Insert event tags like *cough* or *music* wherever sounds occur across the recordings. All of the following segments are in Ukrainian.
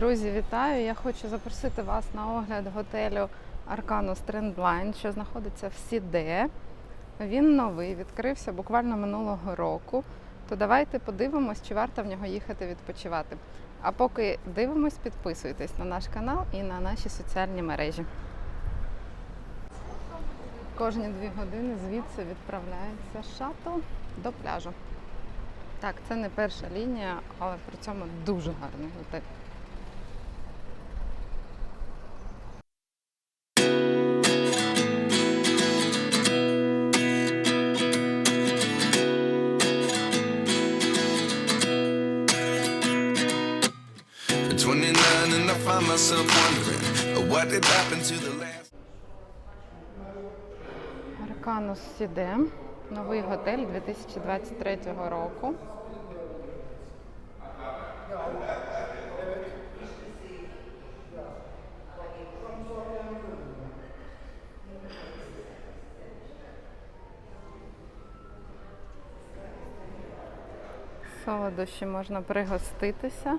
Друзі, вітаю! Я хочу запросити вас на огляд готелю Arcanus Trendline, що знаходиться в Сіде. Він новий, відкрився буквально минулого року. То давайте подивимось, чи варто в нього їхати відпочивати. А поки дивимось, підписуйтесь на наш канал і на наші соціальні мережі. Кожні дві години звідси відправляється шаттл до пляжу. Так, це не перша лінія, але при цьому дуже гарний готель. 29 and I find myself wondering uh, what did happen to the last Арканус Сіде, новий готель 2023 року. Солодощі можна пригоститися.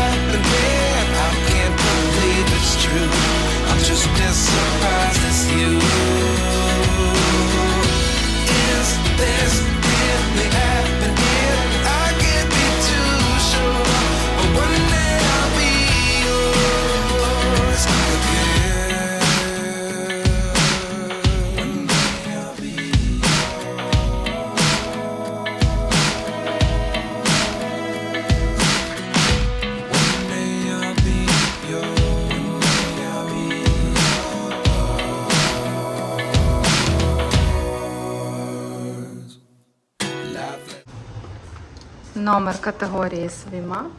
Номер категорії Свімат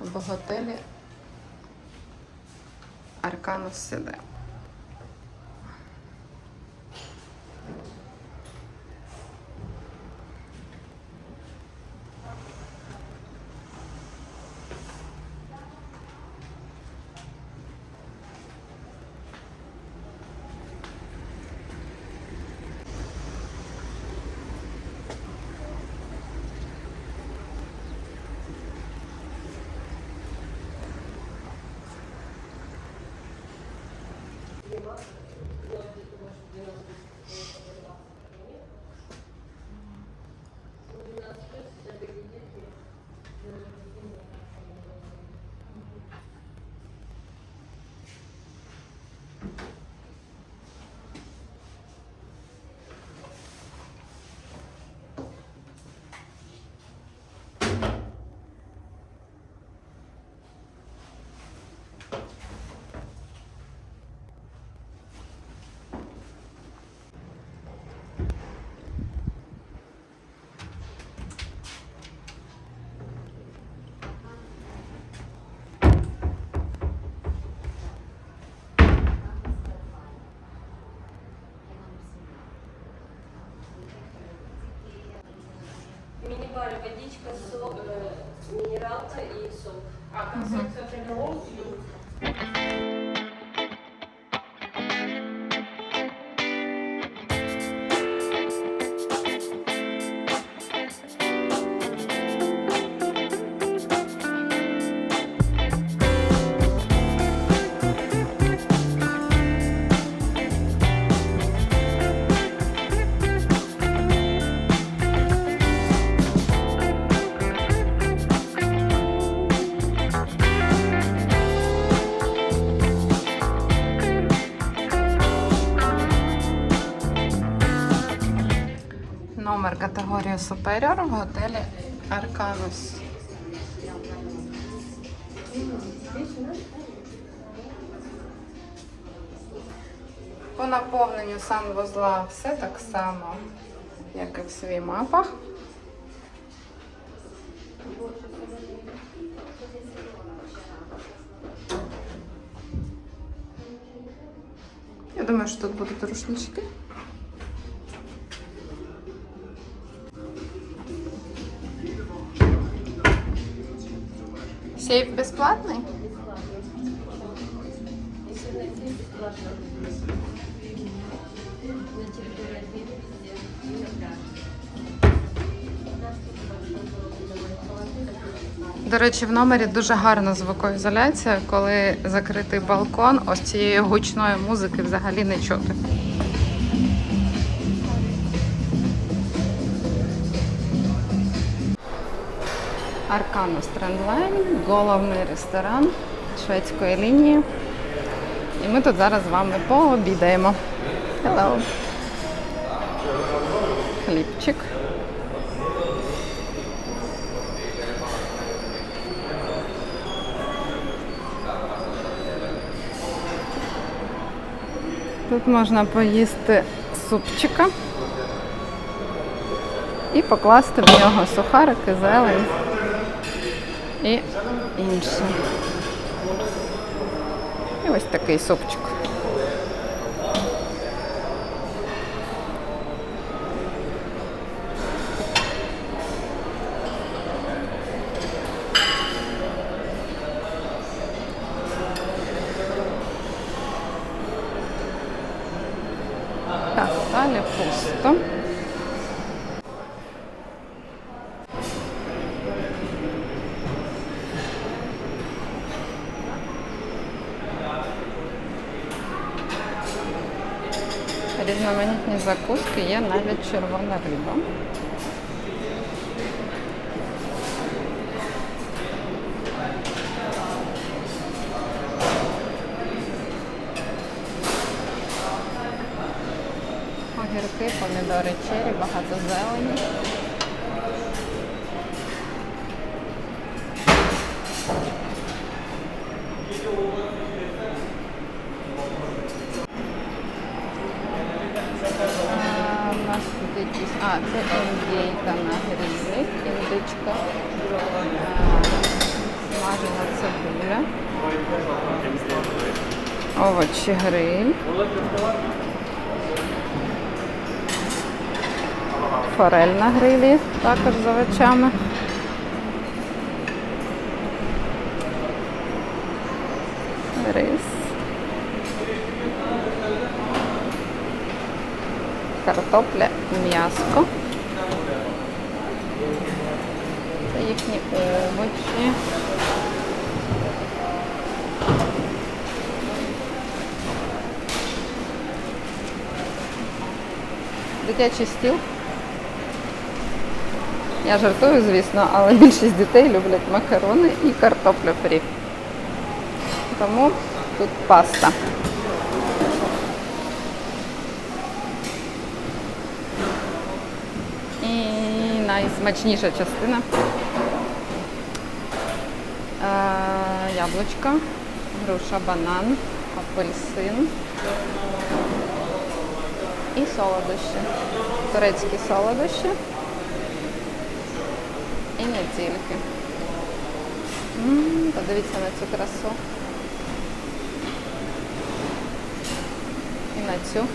в готелі Арканус Сіде. Thank you. Levanta isso. A canção que você tá tem no é ouvido. Номер категорії Superior в готелі Арканус. По наповненню санвузла все так само, як і в свій мапах. Я думаю, що тут будуть рушнички. Сейф безплатний? До речі, в номері дуже гарна звукоізоляція, коли закритий балкон, ось цієї гучної музики взагалі не чути. Арканус Трендлайн, головний ресторан шведської лінії. І ми тут зараз з вами пообідаємо. Hello. Хлібчик. Тут можна поїсти супчика і покласти в нього сухарики, зелень і інше. І ось такий супчик. Так, далі пусто. Різноманітні закуски є навіть червона риба. Огірки, помідори, чері, багато зелені. А, У нас тут якісь. А, це індійка на грилі, індичка. А, Смажена цибуля. Овочі гриль. Форель на грилі, також з овочами. Рис. Картопля, м'яско. Це їхні овочі. Дитячий стіл. Я жартую, звісно, але *laughs* більшість дітей люблять макарони і картоплю фрі. Тому тут паста. І найсмачніша частина. Яблучка, груша, банан, апельсин і солодощі. Турецькі солодощі. І не тільки. М, Подивіться на цю красу. І на цю.